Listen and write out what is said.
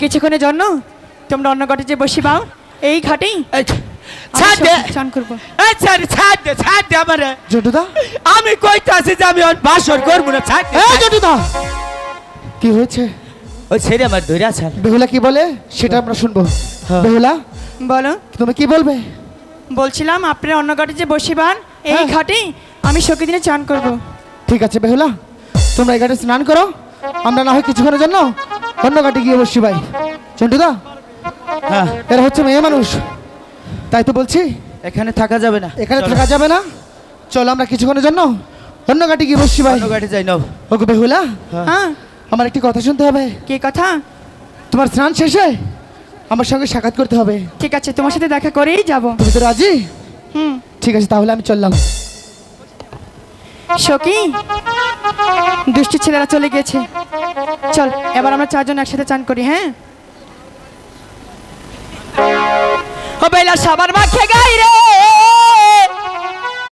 কিছুক্ষণের জন্য তোমরা অন্য ঘাটে যে বসি পাও এই ঘাটেই আমি ছাড় দে। চান করব। ছাড় ছাড় দে ছাড় দে আমারে। জন্টুদা আমি কইতে আছি যে আমি বাসর করব না কি হয়েছে? ওই ছেড়ে আমার বেহুলা কি বলে? সেটা আমরা শুনব। হ্যাঁ। বেহুলা বলো। তুমি কি বলবে? বলছিলাম আপনারা অন্য ঘাটে যে বসিবান এই হ্যাঁ। ঘাটেই আমি সখী দিনে চান করব। ঠিক আছে বেহুলা তোমরা এই ঘাটে স্নান করো। আমরা না হয় কিছুক্ষণের জন্য অন্য ঘাটে গিয়ে বসছি ভাই। চন্টুদা হ্যাঁ। এরা হচ্ছে মেয়ে মানুষ। তাই তো বলছি এখানে থাকা যাবে না। এখানে থাকা যাবে না। চলো আমরা কিছুক্ষণের জন্য অন্য ঘাটে গিয়ে বসছি ভাই। অন্য গাড়ি যাই নাও। ওকে বেহুলা হ্যাঁ আমার একটি কথা শুনতে হবে। কি কথা? তোমার স্নান শেষে আমার সঙ্গে সাক্ষাৎ করতে হবে। ঠিক আছে তোমার সাথে দেখা করেই যাব। তুমি তো রাজি? হুম। ঠিক আছে তাহলে আমি চললাম। সখী দুষ্টি ছেলেরা চলে গেছে। চল এবার আমরা চারজন একসাথে চান করি হ্যাঁ? ও বেলা সাবার মাখে গাই রে!